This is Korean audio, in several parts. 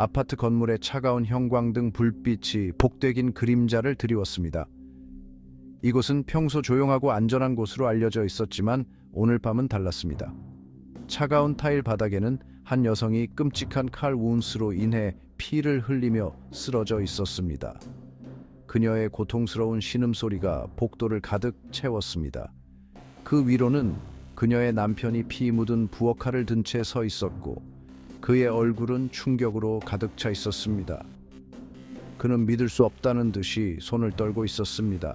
아파트 건물의 차가운 형광등 불빛이 복되긴 그림자를 드리웠습니다. 이곳은 평소 조용하고 안전한 곳으로 알려져 있었지만 오늘 밤은 달랐습니다. 차가운 타일 바닥에는 한 여성이 끔찍한 칼 우운스로 인해 피를 흘리며 쓰러져 있었습니다. 그녀의 고통스러운 신음소리가 복도를 가득 채웠습니다. 그 위로는 그녀의 남편이 피 묻은 부엌칼을 든 채 서 있었고 그의 얼굴은 충격으로 가득 차 있었습니다. 그는 믿을 수 없다는 듯이 손을 떨고 있었습니다.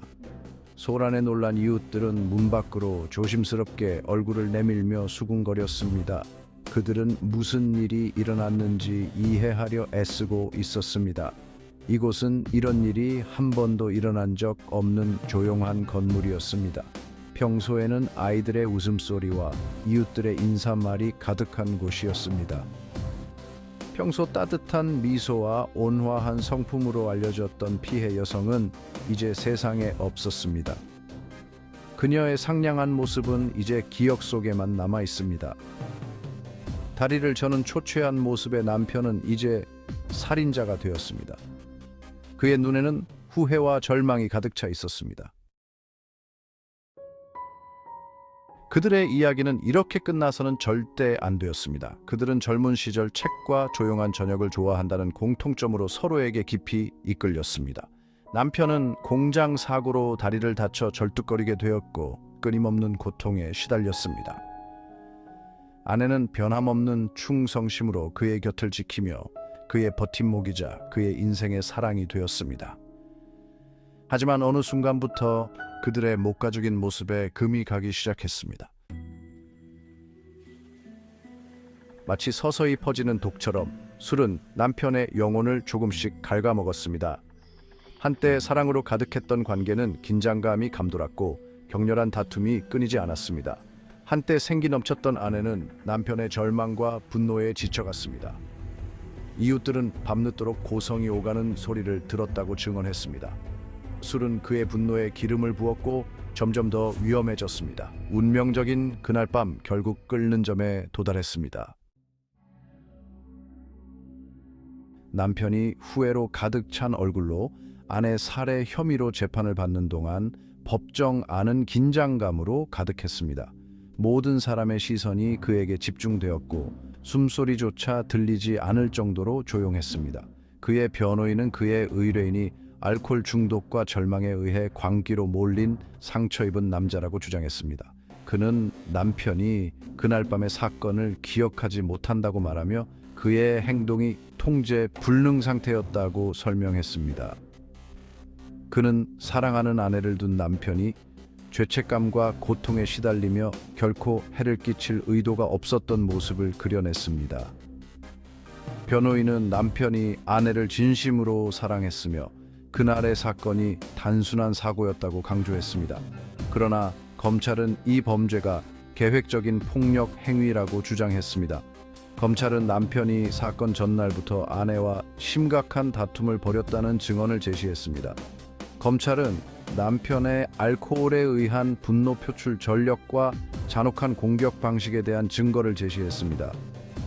소란에 놀란 이웃들은 문 밖으로 조심스럽게 얼굴을 내밀며 수군거렸습니다. 그들은 무슨 일이 일어났는지 이해하려 애쓰고 있었습니다. 이곳은 이런 일이 한 번도 일어난 적 없는 조용한 건물이었습니다. 평소에는 아이들의 웃음소리와 이웃들의 인사말이 가득한 곳이었습니다. 평소 따뜻한 미소와 온화한 성품으로 알려졌던 피해 여성은 이제 세상에 없었습니다. 그녀의 상냥한 모습은 이제 기억 속에만 남아 있습니다. 다리를 저는 초췌한 모습의 남편은 이제 살인자가 되었습니다. 그의 눈에는 후회와 절망이 가득 차 있었습니다. 그들의 이야기는 이렇게 끝나서는 절대 안 되었습니다. 그들은 젊은 시절 책과 조용한 저녁을 좋아한다는 공통점으로 서로에게 깊이 이끌렸습니다. 남편은 공장 사고로 다리를 다쳐 절뚝거리게 되었고 끊임없는 고통에 시달렸습니다. 아내는 변함없는 충성심으로 그의 곁을 지키며 그의 버팀목이자 그의 인생의 사랑이 되었습니다. 하지만 어느 순간부터 그들의 못 가죽인 모습에 금이 가기 시작했습니다. 마치 서서히 퍼지는 독처럼 술은 남편의 영혼을 조금씩 갉아먹었습니다. 한때 사랑으로 가득했던 관계는 긴장감이 감돌았고 격렬한 다툼이 끊이지 않았습니다. 한때 생기 넘쳤던 아내는 남편의 절망과 분노에 지쳐갔습니다. 이웃들은 밤늦도록 고성이 오가는 소리를 들었다고 증언했습니다. 술은 그의 분노에 기름을 부었고 점점 더 위험해졌습니다. 운명적인 그날 밤 결국 끓는 점에 도달했습니다. 남편이 후회로 가득 찬 얼굴로 아내 살해 혐의로 재판을 받는 동안 법정 안은 긴장감으로 가득했습니다. 모든 사람의 시선이 그에게 집중되었고 숨소리조차 들리지 않을 정도로 조용했습니다. 그의 변호인은 그의 의뢰인이 알코올 중독과 절망에 의해 광기로 몰린 상처 입은 남자라고 주장했습니다. 그는 남편이 그날 밤의 사건을 기억하지 못한다고 말하며 그의 행동이 통제 불능 상태였다고 설명했습니다. 그는 사랑하는 아내를 둔 남편이 죄책감과 고통에 시달리며 결코 해를 끼칠 의도가 없었던 모습을 그려냈습니다. 변호인은 남편이 아내를 진심으로 사랑했으며 그날의 사건이 단순한 사고였다고 강조했습니다. 그러나 검찰은 이 범죄가 계획적인 폭력 행위라고 주장했습니다. 검찰은 남편이 사건 전날부터 아내와 심각한 다툼을 벌였다는 증언을 제시했습니다. 검찰은 남편의 알코올에 의한 분노 표출 전력과 잔혹한 공격 방식에 대한 증거를 제시했습니다.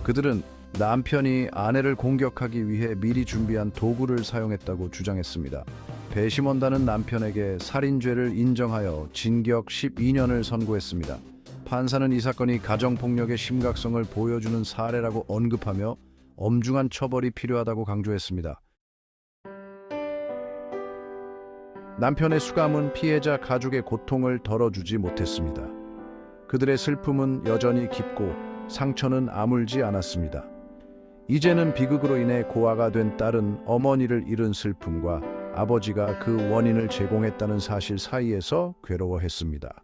그들은 남편이 아내를 공격하기 위해 미리 준비한 도구를 사용했다고 주장했습니다. 배심원단은 남편에게 살인죄를 인정하여 징역 12년을 선고했습니다. 판사는 이 사건이 가정폭력의 심각성을 보여주는 사례라고 언급하며 엄중한 처벌이 필요하다고 강조했습니다. 남편의 수감은 피해자 가족의 고통을 덜어주지 못했습니다. 그들의 슬픔은 여전히 깊고 상처는 아물지 않았습니다. 이제는 비극으로 인해 고아가 된 딸은 어머니를 잃은 슬픔과 아버지가 그 원인을 제공했다는 사실 사이에서 괴로워했습니다.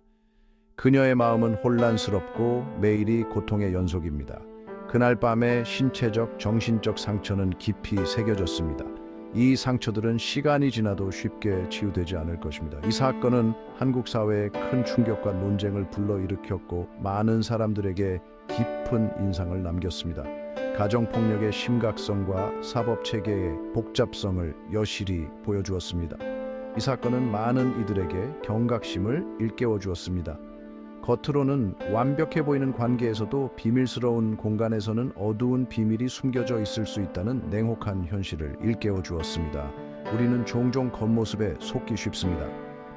그녀의 마음은 혼란스럽고 매일이 고통의 연속입니다. 그날 밤의 신체적, 정신적 상처는 깊이 새겨졌습니다. 이 상처들은 시간이 지나도 쉽게 치유되지 않을 것입니다. 이 사건은 한국 사회에 큰 충격과 논쟁을 불러일으켰고 많은 사람들에게 깊은 인상을 남겼습니다. 가정폭력의 심각성과 사법체계의 복잡성을 여실히 보여주었습니다. 이 사건은 많은 이들에게 경각심을 일깨워 주었습니다. 겉으로는 완벽해 보이는 관계에서도 비밀스러운 공간에서는 어두운 비밀이 숨겨져 있을 수 있다는 냉혹한 현실을 일깨워 주었습니다. 우리는 종종 겉모습에 속기 쉽습니다.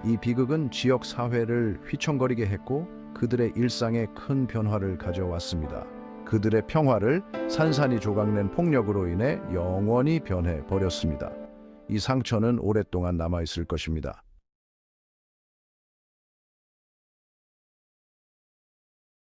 이 비극은 지역 사회를 휘청거리게 했고 그들의 일상에 큰 변화를 가져왔습니다. 그들의 평화를 산산이 조각낸 폭력으로 인해 영원히 변해 버렸습니다. 이 상처는 오랫동안 남아 있을 것입니다.